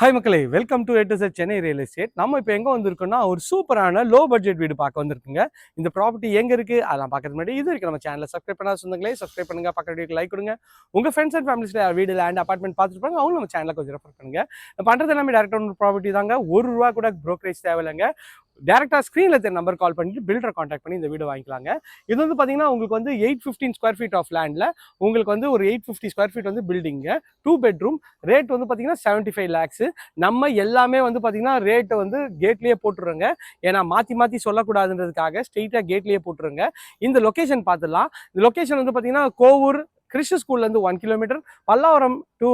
Hi மக்களே. Welcome to எட்டு set Chennai real estate நம்ம இப்போ எங்கே வந்திருக்கோம்னா ஒரு சூப்பரான லோ பட்ஜெட் வீடு பார்க்க வந்திருக்குங்க. இந்த ப்ராப்பர்ட்டி எங்கே இருக்குது அதெல்லாம் பார்க்கறது முன்னாடி இது இருக்குது நம்ம சேனலில் சப்ஸ்கிரைப் பண்ணாத சொந்தங்களே சப்ஸ்கிரைப் பண்ணுங்க. பக்கத்து வீடியோக்கு லைக் கொடுங்க. உங்கள் ஃப்ரெண்ட்ஸ் அண்ட் ஃபேமிலிஸில் வீடு லேண்ட் அப்பார்ட்மெண்ட் பார்த்துருப்பாங்க அவங்க நம்ம சேனலில் கொஞ்சம் ரெஃபர் பண்ணுங்க. பண்ணுறது எல்லாமே டேரக்டாக ஒரு ப்ராப்பர்ட்டி தாங்க. ஒரு ரூபா கூட ப்ரோக்கரேஜ் தேவையில்லைங்க. டேரெக்டாக ஸ்க்ரீனில் தெரிய நம்பர் கால் பண்ணிட்டு பில்டரை காண்டாக்ட் பண்ணி இந்த வீடு வாங்கிக்கலாங்க. இது வந்து பார்த்தீங்கன்னா உங்களுக்கு வந்து eight fifteen square feet of லேண்டில் உங்களுக்கு வந்து ஒரு எயிட் ஃபிஃப்டி ஸ்கொயர் ஃபீட் வந்து பில்டிங்க டூ பெட்ரூம் ரேட் வந்து பார்த்தீங்கன்னா செவன்ட்டி ஃபைவ் லேக்ஸு நம்ம எல்லாமே வந்து பார்த்தீங்கன்னா ரேட்டை வந்து கேட்லேயே போட்டுருங்க. ஏன்னா மாற்றி மாற்றி சொல்லக்கூடாதுன்றதுக்காக ஸ்ட்ரெயிட்டாக கேட்லேயே போட்டுருங்க. இந்த லொக்கேஷன் பார்த்துடலாம் இந்த லொக்கேஷன் வந்து பார்த்தீங்கன்னா கோவூர் கிறிஸ்து ஸ்கூல்லேருந்து one kilometre Pallavaram to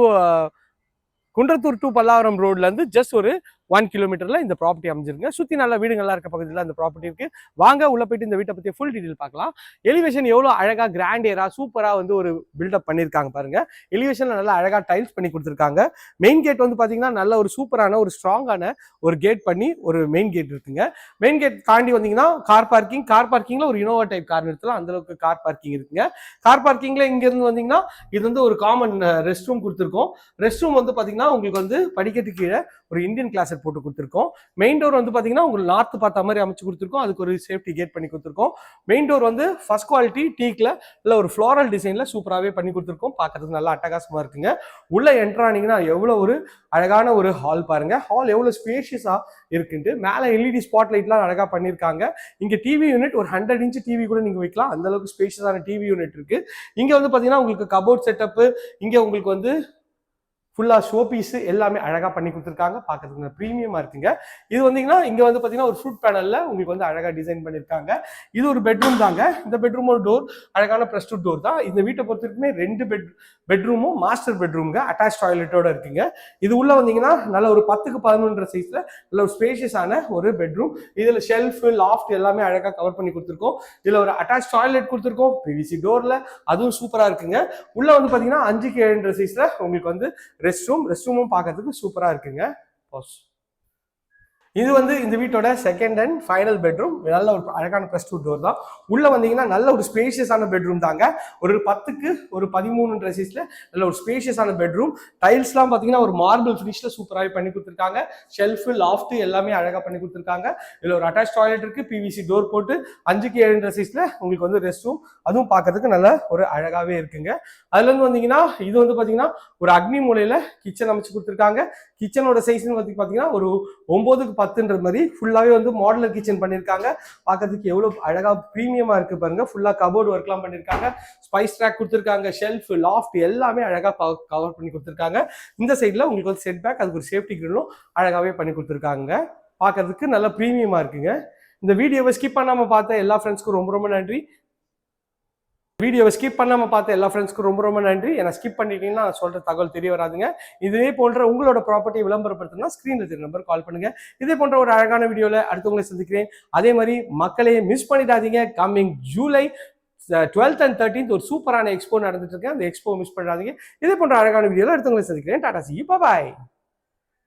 Kundrathur to Pallavaram ரோட்லேருந்து ஜஸ்ட் ஒரு ஒன் கிலோமீட்டரில் இந்த ப்ராப்பர்ட்டி அமைஞ்சிருங்க. சுற்றி நல்ல வீடுங்கள்லாம் இருக்க பகுதியில் அந்த ப்ராப்பர்ட்டி இருக்குது வாங்க உள்ளே போயிட்டு இந்த வீட்டை பற்றி ஃபுல் டீட்டெயில் பார்க்கலாம். எலிவேஷன் எவ்வளோ அழகாக கிராண்டியராக சூப்பராக வந்து ஒரு பில்டப் பண்ணியிருக்காங்க பாருங்க. எலிவேஷனில் நல்லா அழகாக டைல்ஸ் பண்ணி கொடுத்துருக்காங்க. மெயின் கேட் வந்து பார்த்தீங்கன்னா நல்ல ஒரு சூப்பரான ஒரு ஸ்ட்ராங்கான ஒரு கேட் பண்ணி ஒரு மெயின் கேட் இருக்குங்க. மெயின் கேட் தாண்டி வந்தீங்கன்னா கார் பார்க்கிங் கார் பார்க்கிங்கில் ஒரு இனோவா டைப் கார் நிறுத்தலாம். அந்த அளவுக்கு கார் பார்க்கிங் இருக்குங்க. கார் பார்க்கிங்கில் இங்கேருந்து வந்தீங்கன்னா இது வந்து ஒரு காமன் ரெஸ்ட் ரூம் கொடுத்துருக்கோம். ரெஸ்ட் ரூம் வந்து பார்த்தீங்கன்னா உங்களுக்கு வந்து படிக்கட்டு கீழே ஒரு இந்தியன் கிளாஸட் போட்டு கொடுத்துருக்கோம். மெயின் டோர் வந்து பார்த்தீங்கன்னா உங்களுக்கு நார்த் பார்த்த மாதிரி அமைச்சு கொடுத்துருக்கோம். அதுக்கு ஒரு சேஃப்டி கேட் பண்ணி கொடுத்துருக்கோம். மெயின் டோர் வந்து ஃபர்ஸ்ட் குவாலிட்டி டீக்கில் இல்லை ஒரு ஃப்ளோரல் டிசைனில் சூப்பராகவே பண்ணி கொடுத்துருக்கோம். பார்க்கறதுக்கு நல்லா அட்டகாசமாக இருக்குங்க. உள்ளே என்ட்ரானிங்கன்னா எவ்வளோ ஒரு அழகான ஒரு ஹால் பாருங்கள் ஹால் எவ்வளோ ஸ்பேஷியஸாக இருக்குன்ட்டு மேலே எல்இடி ஸ்பாட் லைட்லாம் அழகாக பண்ணியிருக்காங்க. இங்கே டிவி யூனிட் ஒரு ஹண்ட்ரட் இன்ச் டிவி கூட நீங்கள் வைக்கலாம். அந்தளவுக்கு ஸ்பேஷியஸான டிவி யூனிட் இருக்குது இங்கே வந்து பார்த்தீங்கன்னா உங்களுக்கு கபோர்ட் செட்டப்பு இங்கே உங்களுக்கு வந்து ஃபுல்லாக ஷோ பீஸு எல்லாமே அழகாக பண்ணி கொடுத்துருக்காங்க. பார்க்கறதுக்கு ப்ரீமியமாக இருக்குங்க. இது வந்தீங்கன்னா இங்கே வந்து பார்த்தீங்கன்னா ஒரு ஃப்ரூட் பேனலில் உங்களுக்கு வந்து அழகாக டிசைன் பண்ணியிருக்காங்க இது ஒரு பெட்ரூம் தாங்க. இந்த பெட்ரூமோட டோர் அழகான ப்ரெஸ் டோர் தான். இந்த வீட்டை பொறுத்த வரைக்குமே ரெண்டு பெட் பெட்ரூமும் மாஸ்டர் பெட்ரூம்ங்க அட்டாச் டாய்லெட்டோட இருக்குங்க. இது உள்ளே வந்தீங்கன்னா நல்ல ஒரு பத்துக்கு பதினொன்றரை சைஸில் நல்ல ஒரு ஸ்பேஷியஸான ஒரு பெட்ரூம் இதில் ஷெல்ஃப் லாஃப்ட் எல்லாமே அழகாக கவர் பண்ணி கொடுத்துருக்கோம். இதில் ஒரு அட்டாச் டாய்லெட் கொடுத்துருக்கோம். பிவிசி டோரில் அதுவும் சூப்பராக இருக்குங்க. உள்ளே வந்து பார்த்தீங்கன்னா அஞ்சுக்கு ஏழுன்ற சைஸில் உங்களுக்கு வந்து ரெஸ்ட் ரூம் ரெஸ்ட் ரூமும் பார்க்கறதுக்கு சூப்பராக இருக்குங்க. பாஸ் இது வந்து இந்த வீட்டோட செகண்ட் அண்ட் ஃபைனல் பெட்ரூம் நல்ல ஒரு அழகான ப்ளஸ் டூ டோர் தான். உள்ள வந்தீங்கன்னா நல்ல ஒரு ஸ்பேஷியஸான பெட்ரூம் தாங்க. ஒரு பத்துக்கு ஒரு பதிமூணு சைஸ்ல நல்ல ஒரு ஸ்பேஷியஸான பெட்ரூம் டைல்ஸ்லாம் பார்த்தீங்கன்னா ஒரு மார்பிள் ஃபினிஷ்ல சூப்பராகவே பண்ணி கொடுத்துருக்காங்க. ஷெல்ஃபு லாஃப்ட் எல்லாமே அழகாக பண்ணி கொடுத்துருக்காங்க. இதில் ஒரு அட்டாச் டாய்லெட் இருக்கு. பிவிசி டோர் போட்டு அஞ்சுக்கு ஏழுன்ற சைஸ்ல உங்களுக்கு வந்து ரெஸ்ட் ரூம் அதுவும் பார்க்கறதுக்கு நல்ல ஒரு அழகாகவே இருக்குங்க. அதுல இருந்து வந்தீங்கன்னா இது வந்து பார்த்தீங்கன்னா ஒரு அக்னி மூலையில கிச்சன் அமைச்சு கொடுத்துருக்காங்க. கிச்சனோட சைஸ்னு வந்து பார்த்தீங்கன்னா ஒரு ஒன்பதுக்கு பத்துன்ற மாதிரி ஃபுல்லாகவே வந்து மாடலர் கிச்சன் பண்ணியிருக்காங்க பார்க்கறதுக்கு எவ்வளோ அழகாக ப்ரீமியமாக இருக்கு பாருங்க. ஃபுல்லாக கபோர்டு ஒர்க்லாம் பண்ணியிருக்காங்க ஸ்பைஸ் ட்ராக் கொடுத்துருக்காங்க ஷெல்ஃப் லாஃப்ட் எல்லாமே அழகாக கவர் பண்ணி கொடுத்துருக்காங்க. இந்த சைடில் உங்களுக்கு வந்து செட் பேக் அதுக்கு ஒரு சேஃப்டி கிரிலும் அழகாகவே பண்ணி கொடுத்துருக்காங்க. பார்க்கறதுக்கு நல்ல ப்ரீமியமாக இருக்குங்க. இந்த வீடியோவை ஸ்கிப் பண்ணாமல் பார்த்த எல்லா ஃப்ரெண்ட்ஸ்க்கும் ரொம்ப ரொம்ப நன்றி. வீடியோவை ஸ்கிப் பண்ணாமல் பார்த்த எல்லா ஃப்ரெண்ட்ஸ்க்கும் ரொம்ப ரொம்ப நன்றி. ஏன்னா ஸ்கிப் பண்ணிட்டீங்கன்னா நான் சொல்கிற தகவல் தெரிய வராதுங்க. இதே போன்ற உங்களோட ப்ராப்பர்ட்டி விளம்பரப்படுத்தினா ஸ்க்ரீனில் திரு நம்பர் கால் பண்ணுங்க. இதே போன்ற ஒரு அழகான வீடியோவில் அடுத்தவங்களை சந்திக்கிறேன். அதே மாதிரி மக்களையே மிஸ் பண்ணிடாதீங்க. Coming July twelfth and thirteenth ஒரு சூப்பரான எக்ஸ்போ நடந்துட்டு இருக்கேன் அந்த எக்ஸ்போ மிஸ் பண்ணாதீங்க. இதே போன்ற அழகான வீடியோவில் அடுத்தவங்களை சந்திக்கிறேன். டாடா சி பாய்